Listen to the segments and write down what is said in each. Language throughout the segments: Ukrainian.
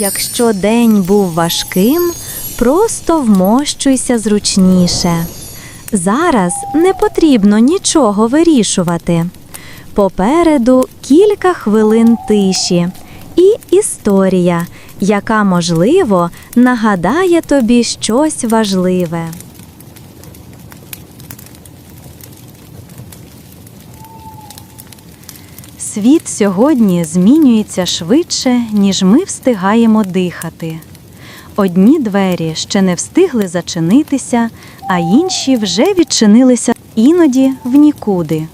Якщо день був важким, просто вмощуйся зручніше. Зараз не потрібно нічого вирішувати. Попереду кілька хвилин тиші і історія, яка, можливо, нагадає тобі щось важливе. Світ сьогодні змінюється швидше, ніж ми встигаємо дихати. Одні двері ще не встигли зачинитися, а інші вже відчинилися іноді в нікуди.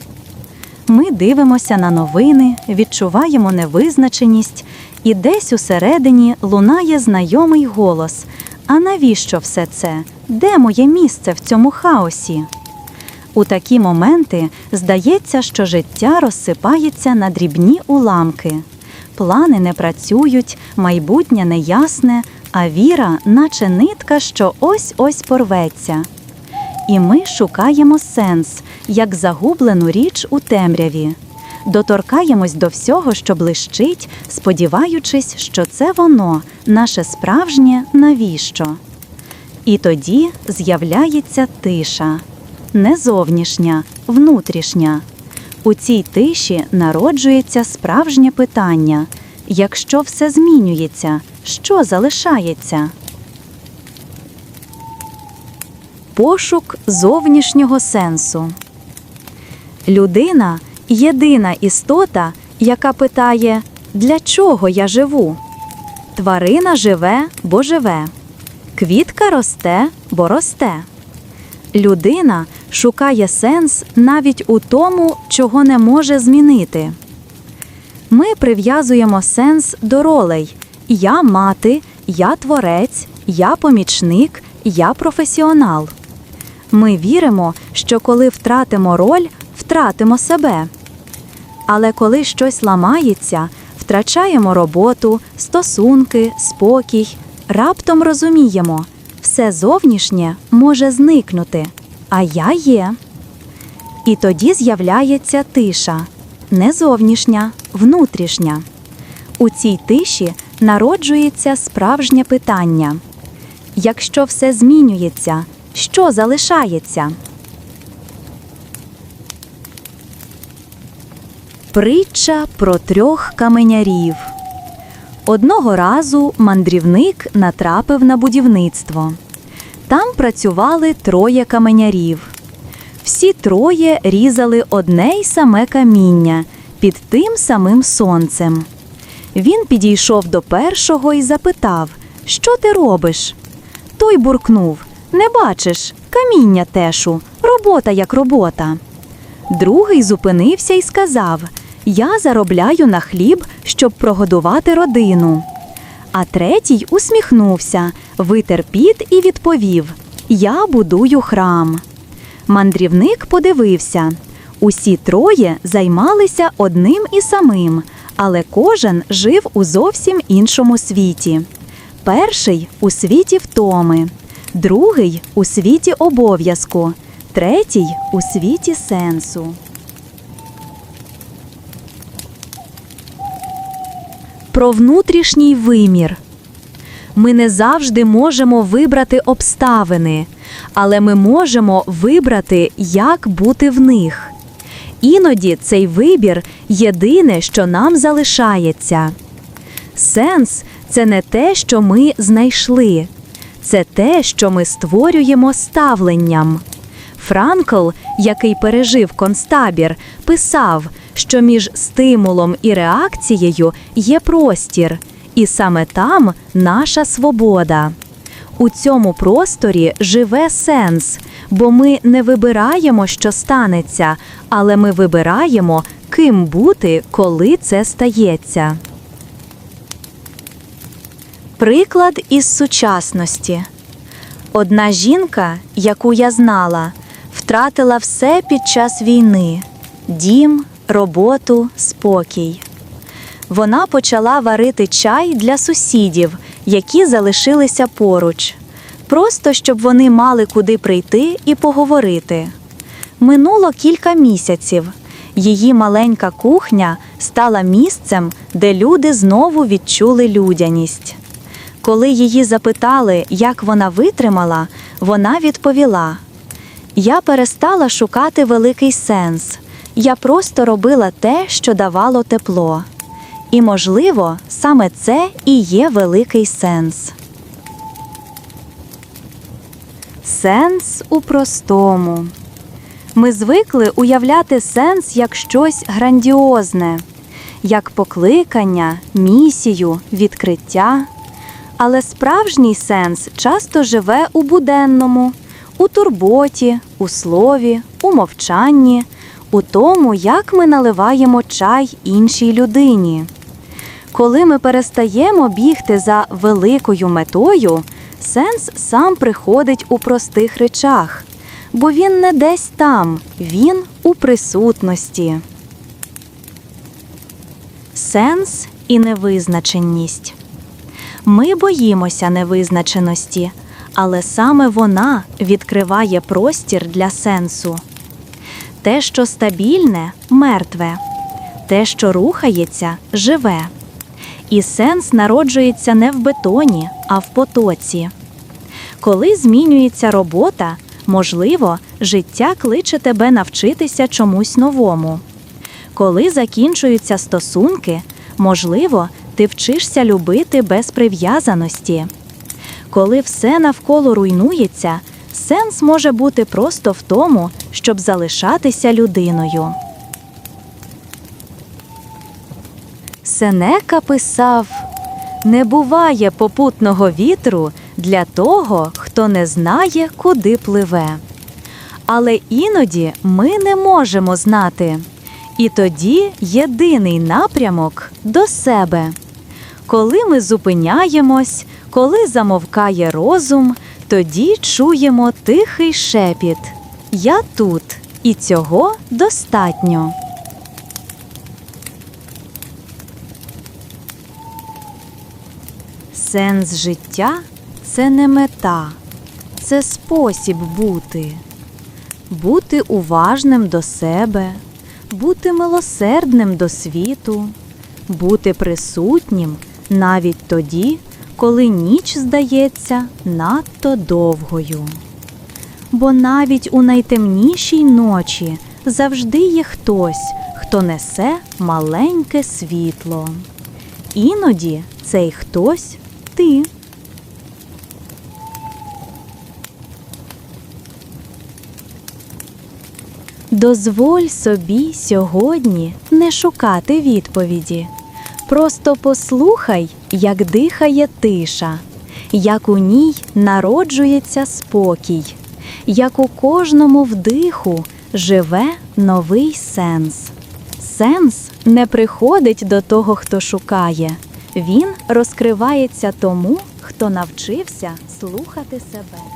Ми дивимося на новини, відчуваємо невизначеність, і десь усередині лунає знайомий голос. А навіщо все це? Де моє місце в цьому хаосі? У такі моменти здається, що життя розсипається на дрібні уламки. Плани не працюють, майбутнє неясне, а віра, наче нитка, що ось-ось порветься. І ми шукаємо сенс, як загублену річ у темряві. Доторкаємось до всього, що блищить, сподіваючись, що це воно, наше справжнє навіщо. І тоді з'являється тиша не зовнішня, внутрішня. У цій тиші народжується справжнє питання: якщо все змінюється, що залишається? Пошук зовнішнього сенсу. Людина єдина істота, яка питає, для чого я живу? Тварина живе, бо живе. Квітка росте, бо росте. Людина шукає сенс навіть у тому, чого не може змінити. Ми прив'язуємо сенс до ролей: я мати, я творець, я помічник, я професіонал. Ми віримо, що коли втратимо роль, втратимо себе. Але коли щось ламається, втрачаємо роботу, стосунки, спокій, раптом розуміємо, все зовнішнє може зникнути, а я є. І тоді з'являється тиша не зовнішня, внутрішня. У цій тиші народжується справжнє питання. Якщо все змінюється, що залишається? Притча про трьох каменярів. Одного разу мандрівник натрапив на будівництво. Там працювали троє каменярів. Всі троє різали одне й саме каміння під тим самим сонцем. Він підійшов до першого і запитав, що ти робиш? Той буркнув Не бачиш, каміння тешу, робота як робота. Другий зупинився і сказав Я заробляю на хліб, щоб прогодувати родину. А третій усміхнувся, витер піт і відповів Я будую храм. Мандрівник подивився. Усі троє займалися одним і самим, але кожен жив у зовсім іншому світі. Перший у світі втоми, другий у світі обов'язку, третій у світі сенсу. Про внутрішній вимір. Ми не завжди можемо вибрати обставини, але ми можемо вибрати, як бути в них. Іноді цей вибір єдине, що нам залишається. Сенс це не те, що ми знайшли, це те, що ми створюємо ставленням. Франкл, який пережив концтабір, писав, що між стимулом і реакцією є простір, і саме там наша свобода. У цьому просторі живе сенс, бо ми не вибираємо, що станеться, але ми вибираємо, ким бути, коли це стається. Приклад із сучасності. Одна жінка, яку я знала, втратила все під час війни дім, роботу, спокій. Вона почала варити чай для сусідів, які залишилися поруч, просто щоб вони мали куди прийти і поговорити. Минуло кілька місяців. Її маленька кухня стала місцем, де люди знову відчули людяність. Коли її запитали, як вона витримала, вона відповіла: Я перестала шукати великий сенс. Я просто робила те, що давало тепло. І, можливо, саме це і є великий сенс. Сенс у простому. Ми звикли уявляти сенс як щось грандіозне, як покликання, місію, відкриття. Але справжній сенс часто живе у буденному, у турботі, у слові, у мовчанні, у тому, як ми наливаємо чай іншій людині. Коли ми перестаємо бігти за великою метою, сенс сам приходить у простих речах, бо він не десь там, він у присутності. Сенс і невизначеність. Ми боїмося невизначеності, але саме вона відкриває простір для сенсу. Те, що стабільне, мертве, те, що рухається, живе. І сенс народжується не в бетоні, а в потоці. Коли змінюється робота, можливо, життя кличе тебе навчитися чомусь новому. Коли закінчуються стосунки, можливо, ти вчишся любити без прив'язаності. Коли все навколо руйнується, сенс може бути просто в тому, щоб залишатися людиною. Сенека писав: Не буває попутного вітру для того, хто не знає, куди пливе. Але іноді ми не можемо знати. І тоді єдиний напрямок до себе. Коли ми зупиняємось, коли замовкає розум, тоді чуємо тихий шепіт Я тут, і цього достатньо. Сенс життя це не мета, це спосіб бути. Бути уважним до себе, бути милосердним до світу, бути присутнім навіть тоді, коли ніч здається надто довгою. Бо навіть у найтемнішій ночі завжди є хтось, хто несе маленьке світло. Іноді цей хтось ти. Дозволь собі сьогодні не шукати відповіді. Просто послухай, як дихає тиша, як у ній народжується спокій, як у кожному вдиху живе новий сенс. Сенс не приходить до того, хто шукає, він розкривається тому, хто навчився слухати себе.